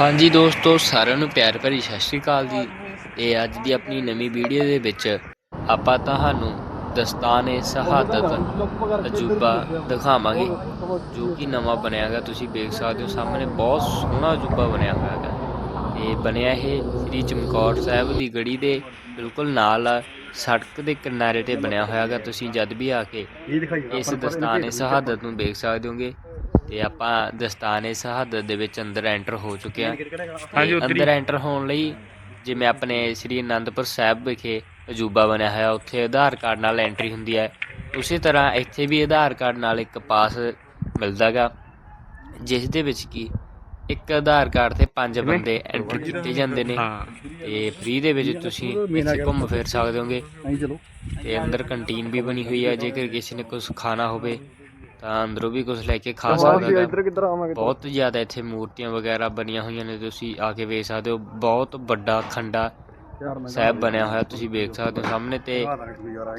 ਹਾਂਜੀ ਦੋਸਤੋ ਸਾਰਿਆਂ ਨੂੰ ਪਿਆਰ ਭਰੀ ਸਤਿ ਸ਼੍ਰੀ ਅਕਾਲ ਜੀ। ਤੇ ਅੱਜ ਦੀ ਆਪਣੀ ਨਵੀਂ ਵੀਡੀਓ ਦੇ ਵਿੱਚ ਆਪਾਂ ਤੁਹਾਨੂੰ ਦਸਤਾਨੇ ਸ਼ਹਾਦਤ ਅਜੂਬਾ ਦਿਖਾਵਾਂਗੇ ਜੋ ਕਿ ਨਵਾਂ ਬਣਿਆ ਹੈਗਾ। ਤੁਸੀਂ ਦੇਖ ਸਕਦੇ ਹੋ ਸਾਹਮਣੇ ਬਹੁਤ ਸੋਹਣਾ ਅਜੂਬਾ ਬਣਿਆ ਹੋਇਆ ਹੈਗਾ। ਤੇ ਬਣਿਆ ਇਹ ਸ੍ਰੀ ਚਮਕੌਰ ਸਾਹਿਬ ਦੀ ਗੜੀ ਦੇ ਬਿਲਕੁਲ ਨਾਲ। ਸੜਕ ਦੇ ਕਿਨਾਰੇ ਤੇ ਬਣਿਆ ਹੋਇਆ ਹੈਗਾ। ਤੁਸੀਂ ਜਦ ਵੀ ਆ ਕੇ ਇਹ ਇਸ ਦਸਤਾਨੇ ਸ਼ਹਾਦਤ ਨੂੰ ਦੇਖ ਸਕਦੇ ਹੋਗੇ। ਤੇ ਆਪਾਂ ਦਸਤਾਨੇ ਸ਼ਹਾਦਤ ਦੇ ਵਿੱਚ ਅੰਦਰ ਐਂਟਰ ਹੋ ਚੁੱਕੇ ਹਾਂ। ਹਾਂਜੀ। ਅੰਦਰ ਐਂਟਰ ਹੋਣ ਲਈ ਜਿਵੇਂ ਆਪਣੇ ਸ੍ਰੀ ਅਨੰਦਪੁਰ ਸਾਹਿਬ ਵਿਖੇ ਅਜੂਬਾ ਬਣਿਆ ਹੋਇਆ ਉੱਥੇ ਆਧਾਰ ਕਾਰਡ ਨਾਲ ਐਂਟਰੀ ਹੁੰਦੀ ਹੈ। ਉਸੇ ਤਰ੍ਹਾਂ ਇੱਥੇ ਵੀ ਆਧਾਰ ਕਾਰਡ ਨਾਲ ਇੱਕ ਪਾਸ ਮਿਲਦਾਗਾ ਜਿਸ ਦੇ ਵਿੱਚ ਕੀ ਇੱਕ ਆਧਾਰ ਕਾਰਡ ਤੇ ਪੰਜ ਬੰਦੇ ਐਂਟਰ ਕੀਤੇ ਜਾਂਦੇ ਨੇ। ਤੇ ਫ੍ਰੀ ਦੇ ਵਿੱਚ ਤੁਸੀਂ ਇੱਥੇ ਘੁੰਮ ਫਿਰ ਸਕਦੇ ਹੋਗੇ। ਤੇ ਅੰਦਰ ਕੰਟੀਨ ਵੀ ਬਣੀ ਹੋਈ ਹੈ ਜੇਕਰ ਕਿਸੇ ਨੇ ਕੁਝ ਖਾਣਾ ਹੋਵੇ। ਤਾਂ ਅੰਦਰੋਂ ਵੀ ਕੁਝ ਲੈ ਕੇ ਖਾ ਸਕਦਾ ਹੈ ਇੱਧਰ ਕਿੱਧਰ ਆਵਾਂਗੇ ਬਹੁਤ ਜ਼ਿਆਦਾ ਇੱਥੇ ਮੂਰਤੀਆਂ ਵਗੈਰਾ ਬਣੀਆਂ ਹੋਈਆਂ ਨੇ ਤੁਸੀਂ ਆ ਕੇ ਵੇਖ ਸਕਦੇ ਹੋ। ਬਹੁਤ ਵੱਡਾ ਖੰਡਾ ਸਾਹਿਬ ਬਣਿਆ ਹੋਇਆ ਤੁਸੀਂ ਵੇਖ ਸਕਦੇ ਹੋ। ਸਾਹਮਣੇ ਤੇ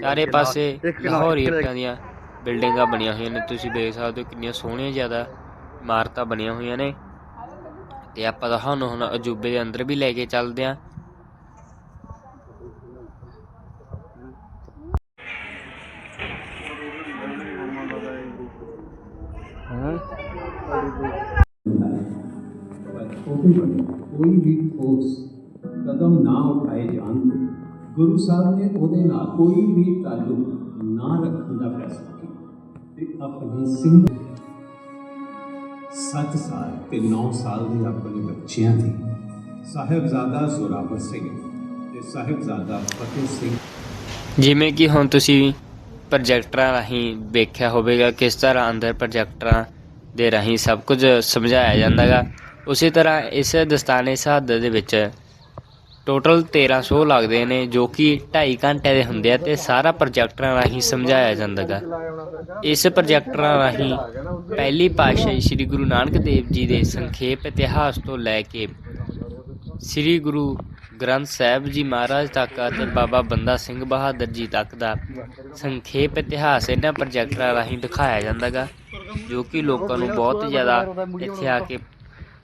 ਚਾਰੇ ਪਾਸੇ ਲਾਹੌਰੀ ਇੱਟਾਂ ਦੀਆਂ ਬਿਲਡਿੰਗਾਂ ਬਣੀਆਂ ਹੋਈਆਂ ਨੇ ਤੁਸੀਂ ਵੇਖ ਸਕਦੇ ਹੋ ਕਿੰਨੀਆਂ ਸੋਹਣੀਆਂ ਜ਼ਿਆਦਾ ਇਮਾਰਤਾਂ ਬਣੀਆਂ ਹੋਈਆਂ ਨੇ। ਤੇ ਆਪਾਂ ਤੁਹਾਨੂੰ ਹੁਣ ਅਜੂਬੇ ਦੇ ਅੰਦਰ ਵੀ ਲੈ ਕੇ ਚੱਲਦੇ ਹਾਂ ਹਾਂ ਕੋਈ ਵੀ ਠੋਸ ਕਦਮ ਨਾ ਉਠਾਏ ਜਾਣ, ਗੁਰੂ ਸਾਹਿਬ ਨੇ ਉਹਦੇ ਨਾਲ ਕੋਈ ਵੀ ਤਾਲੁਕ ਨਾ ਰੱਖਣ ਦਾ ਫੈਸਲਾ ਕੀਤਾ ਤੇ ਆਪਣੇ ਸਿੰਘ 7 ਸਾਲ ਤੇ 9 ਸਾਲ ਦੇ ਆਪਣੇ ਬੱਚਿਆਂ ਦੀ, ਸਾਹਿਬਜ਼ਾਦਾ ਜ਼ੋਰਾਵਰ ਸਿੰਘ ਤੇ ਸਾਹਿਬਜ਼ਾਦਾ ਫਤਿਹ ਸਿੰਘ। ਜਿਵੇਂ ਕਿ ਹੁਣ ਤੁਸੀਂ ਪ੍ਰੋਜੈਕਟਰਾਂ ਰਾਹੀਂ ਵੇਖਿਆ ਹੋਵੇਗਾ ਕਿਸ ਤਰ੍ਹਾਂ ਅੰਦਰ ਪ੍ਰੋਜੈਕਟਰਾਂ ਦੇ ਰਾਹੀਂ ਸਭ ਕੁਝ ਸਮਝਾਇਆ ਜਾਂਦਾ ਜਾਂਦਾਗਾ। ਉਸੇ ਤਰ੍ਹਾਂ ਇਸ ਦਸਤਾਨੇ ਸ਼ਹਾਦਤ ਦੇ ਵਿੱਚ ਟੋਟਲ 13 ਸ਼ੋਅ ਲੱਗਦੇ ਨੇ, ਜੋ ਕਿ 2.5 ਘੰਟੇ ਦੇ ਹੁੰਦੇ ਆ ਤੇ ਸਾਰਾ ਪ੍ਰੋਜੈਕਟਰਾਂ ਰਾਹੀਂ ਸਮਝਾਇਆ ਜਾਂਦਾ ਜਾਂਦਾਗਾ। ਇਸ ਪ੍ਰੋਜੈਕਟਰਾਂ ਰਾਹੀਂ ਪਹਿਲੀ ਪਾਤਸ਼ਾਹੀ ਸ੍ਰੀ ਗੁਰੂ ਨਾਨਕ ਦੇਵ ਜੀ ਦੇ ਸੰਖੇਪ ਇਤਿਹਾਸ ਤੋਂ ਲੈ ਕੇ ਸ੍ਰੀ ਗੁਰੂ ਗ੍ਰੰਥ ਸਾਹਿਬ ਜੀ ਮਹਾਰਾਜ ਤੱਕ ਅਤੇ ਬਾਬਾ ਬੰਦਾ ਸਿੰਘ ਬਹਾਦਰ ਜੀ ਤੱਕ ਦਾ ਸੰਖੇਪ ਇਤਿਹਾਸ ਇਹਨਾਂ ਪ੍ਰੋਜੈਕਟਰਾਂ ਰਾਹੀਂ ਦਿਖਾਇਆ ਜਾਂਦਾਗਾ ਜੋ ਕਿ ਲੋਕਾਂ ਨੂੰ ਬਹੁਤ ਜ਼ਿਆਦਾ ਇੱਥੇ ਆ ਕੇ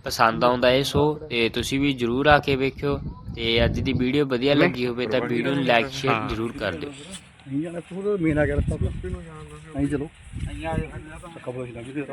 ਪਸੰਦ ਆਉਂਦਾ ਹੈ ਸੋ ਤੇ ਤੁਸੀਂ ਵੀ ਜਰੂਰ ਆ ਕੇ ਵੇਖਿਓ ਤੇ ਅੱਜ ਦੀ ਵੀਡੀਓ ਵਧੀਆ ਲੱਗੀ ਹੋਵੇ ਤਾਂ ਵੀਡੀਓ ਨੂੰ ਲਾਈਕ ਸ਼ੇਅਰ ਜਰੂਰ ਕਰ ਦਿਓ। ਨਹੀਂ ਜਾਣਾ ਤੂੰ ਤਾਂ ਮੇਨਾ ਕਰ ਤਾ ਨਹੀਂ ਚਲੋ। ਖਬਰ ਲੱਗ ਗਈ ਤੇ